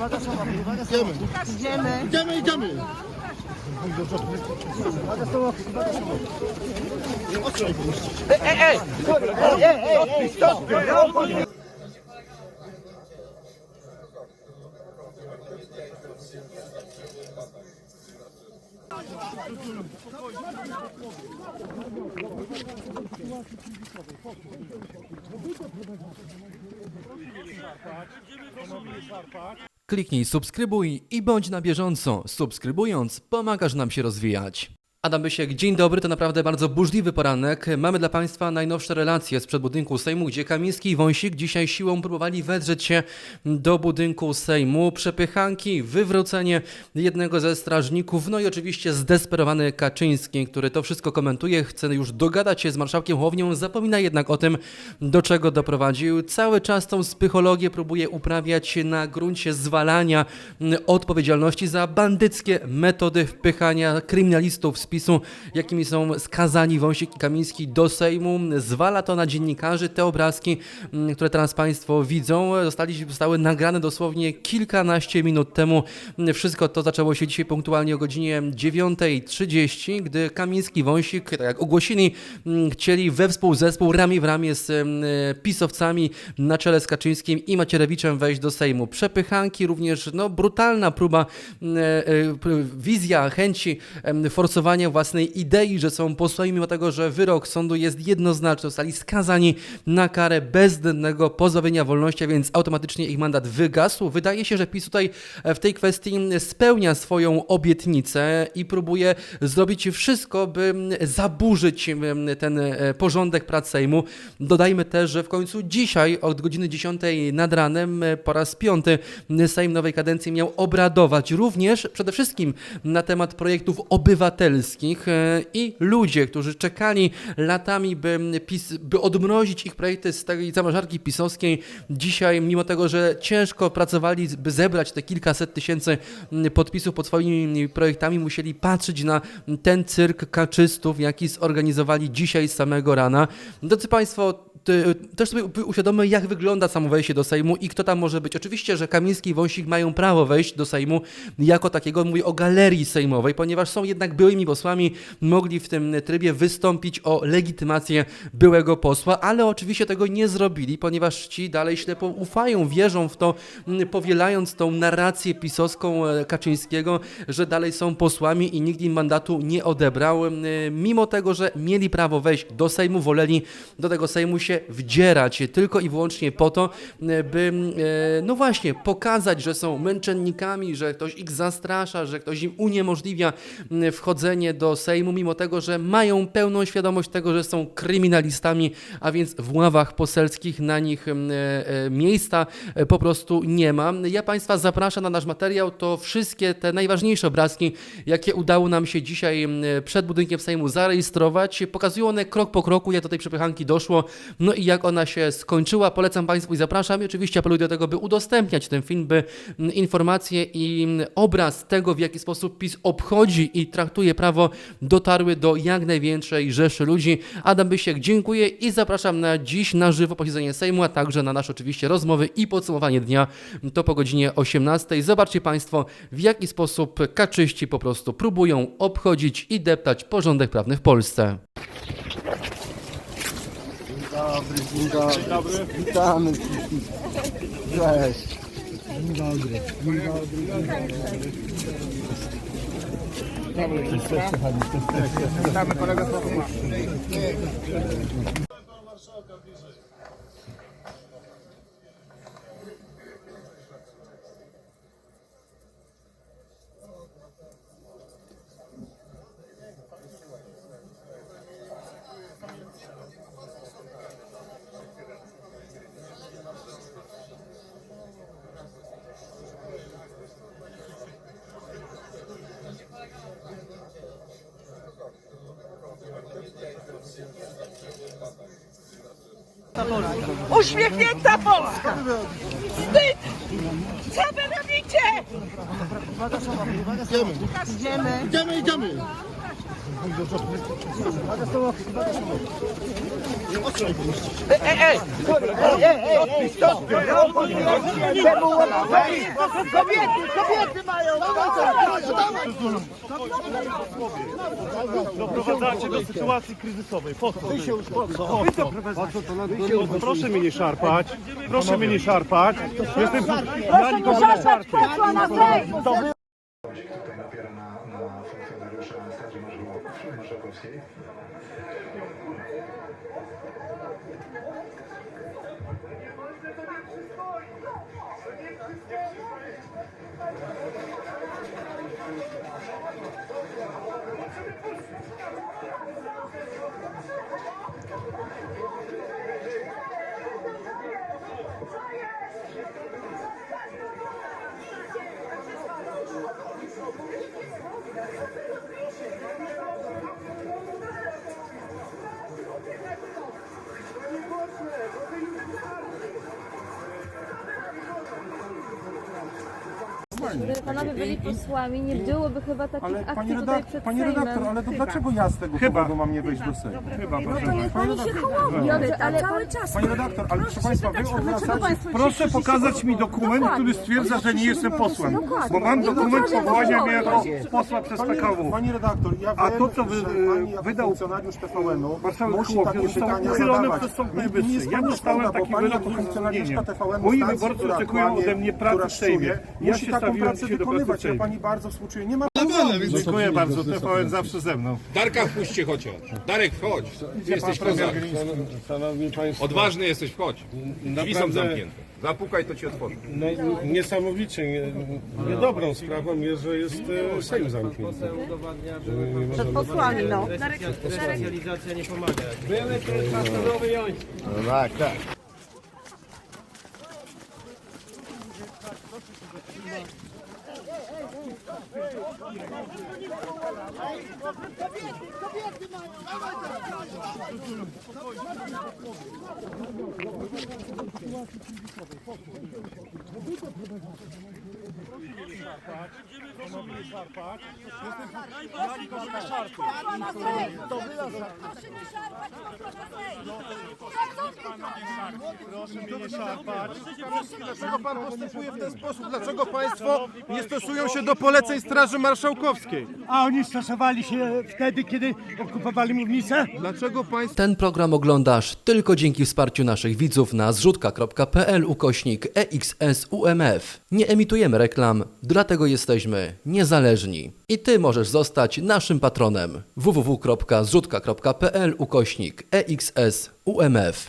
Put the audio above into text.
Idziemy. Idziemy. Idziemy, idziemy. Kliknij subskrybuj i bądź na bieżąco. Subskrybując, pomagasz nam się rozwijać. Adam Bysiek, dzień dobry, to naprawdę bardzo burzliwy poranek. Mamy dla Państwa najnowsze relacje z przedbudynku Sejmu, gdzie Kamiński i Wąsik dzisiaj siłą próbowali wedrzeć się do budynku Sejmu. Przepychanki, wywrócenie jednego ze strażników, no i oczywiście zdesperowany Kaczyński, który to wszystko komentuje, chce już dogadać się z marszałkiem Hołownią, zapomina jednak o tym, do czego doprowadził. Cały czas tą psychologię próbuje uprawiać na gruncie zwalania odpowiedzialności za bandyckie metody wpychania kryminalistów z Jakimi są skazani Wąsik i Kamiński do Sejmu. Zwala to na dziennikarzy. Te obrazki, mm, które teraz Państwo widzą, zostali, zostały nagrane dosłownie kilkanaście minut temu. Wszystko to zaczęło się dzisiaj punktualnie o godzinie 9.30, gdy Kamiński Wąsik, tak jak ogłosili, mm, chcieli we współzespół ramię w ramię z mm, pisowcami na czele z Kaczyńskim i Macierewiczem wejść do Sejmu. Przepychanki, również no, brutalna próba, e, e, wizja chęci em, własnej idei, że są posłami, mimo tego, że wyrok sądu jest jednoznaczny, zostali skazani na karę bezwzględnego pozbawienia wolności, a więc automatycznie ich mandat wygasł. Wydaje się, że PiS tutaj e, w tej kwestii spełnia swoją obietnicę i próbuje zrobić wszystko, by zaburzyć ten e, porządek prac Sejmu. Dodajmy też, że w końcu dzisiaj od godziny 10 nad ranem e, po raz piąty Sejm nowej kadencji miał obradować również przede wszystkim na temat projektów obywatelskich e, i ludzie, którzy czekali latami, by, PiS, by odmrozić ich projekty z tej zamrażarki pisowskiej, dzisiaj mimo tego, że ciężko pracowali, by zebrać te kilkaset tysięcy podpisów pod swoimi projektami, musieli patrzeć na ten cyrk kaczystów, jaki zorganizowali dzisiaj z samego rana. Drodzy Państwo, też sobie uświadommy, jak wygląda samo wejście do Sejmu i kto tam może być. Oczywiście, że Kamiński i Wąsik mają prawo wejść do Sejmu jako takiego, mówię o galerii sejmowej, ponieważ są jednak byłymi posłami, mogli w tym trybie wystąpić o legitymację byłego posła, ale oczywiście tego nie zrobili, ponieważ ci dalej ślepo ufają, wierzą w to, powielając tą narrację pisowską e, Kaczyńskiego, że dalej są posłami i nikt im mandatu nie odebrał. Mimo tego, że mieli prawo wejść do Sejmu, woleli do tego Sejmu się wdzierać tylko i wyłącznie po to, by e, no właśnie pokazać, że są męczennikami, że ktoś ich zastrasza, że ktoś im uniemożliwia m, do Sejmu, mimo tego, że mają pełną świadomość tego, że są kryminalistami, a więc w ławach poselskich na nich m, e, e, miejsca e, po prostu nie ma. Ja Państwa zapraszam na nasz materiał, to wszystkie te najważniejsze obrazki, jakie udało nam się dzisiaj m, przed budynkiem Sejmu zarejestrować. Pokazują one krok po kroku, jak do tej przepychanki doszło, no i jak ona się skończyła. Polecam Państwu i zapraszam. I oczywiście apeluję do tego, by udostępniać ten film, by m, informacje i obraz tego, w jaki sposób PiS obchodzi i traktuje prawo, dotarły do jak największej rzeszy ludzi. Adam Bysiek, dziękuję i zapraszam na dziś na żywo posiedzenie Sejmu, a także na nasze oczywiście rozmowy i podsumowanie dnia. To po godzinie 18. Zobaczcie Państwo, w jaki sposób kaczyści po prostu próbują obchodzić i deptać porządek prawny w Polsce. Dobry, dzień dobry. Dzień dobry. Witamy. Cześć. Dzień dobry. Dzień dobry. Dobry, Witamy kolegę z Panu marszałka bliżej. Uśmiechnięta Polska! Wstyd! Co wy robicie? Idziemy. Idziemy. Idziemy, idziemy. Kobiety, kobiety mają! Doprowadzacie do sytuacji kryzysowej. Po co? Wy się to Proszę mnie nie szarpać. Proszę mnie nie szarpać. Jestem nikogo nie szarpię. tutaj Marszałkowskiej- Marszałkowskiej. Gdyby panowie byli posłami, nie byłoby chyba takich Ale akcji pani, tutaj redak przed pani Sejmem. redaktor, ale to dlaczego ja z tego Chyba. powodu mam nie wejść do Sejmu? Chyba, proszę No to niech pani się hołowni, ale cały czas. Pani redaktor, ale proszę Państwa, wy odwracacie... Proszę pokazać mi dokument, który stwierdza, że nie jestem posłem. Bo mam No dokument powołania mnie jako posła przez Pani, PKW. pani redaktor, ja A wiem, to, co wy- że pani jako wydał funkcjonariusz TVN-u marszałek musi Hołownia takie został pytania uchylony zadawać. przez Sąd Nie- Najwyższy. nie jest Ja dostałem szkoda, bo taki pani wyrok jako z funkcjonariuszka uzasadnieniem. TVN-u Moi stacji, wyborcy która oczekują kłamie, ode mnie pracy która w Sejmie. Ja musi się taką pracę do wykonywać. Ja pani bardzo współczuję. Nie ma Dziękuję bardzo, TVN zawsze ze mną. Darka wpuśćcie chociaż. Darek, wchodź. Jesteś kozak. Szanowni Państwo, Odważny jesteś, wchodź. Drzwi są zamknięte. Zapukaj, to ci otworzę. no, niesamowicie nie, niedobrą sprawą jest, że jest e, Sejm zamknięty. Że nie można Przed posłami, no. No tak, tak. Давайте! Dlaczego pan postępuje w ten sposób? Dlaczego państwo nie stosują się do poleceń Straży Marszałkowskiej? A oni stosowali się wtedy, kiedy okupowali mównicę? Dlaczego państwo Ten program oglądasz tylko dzięki wsparciu naszych widzów na zrzutka.pl ukośnik E EXSUMF. Nie emitujemy reklam, dlatego jesteśmy niezależni. I Ty możesz zostać naszym patronem www.zrzutka.pl ukośnik EXSUMF.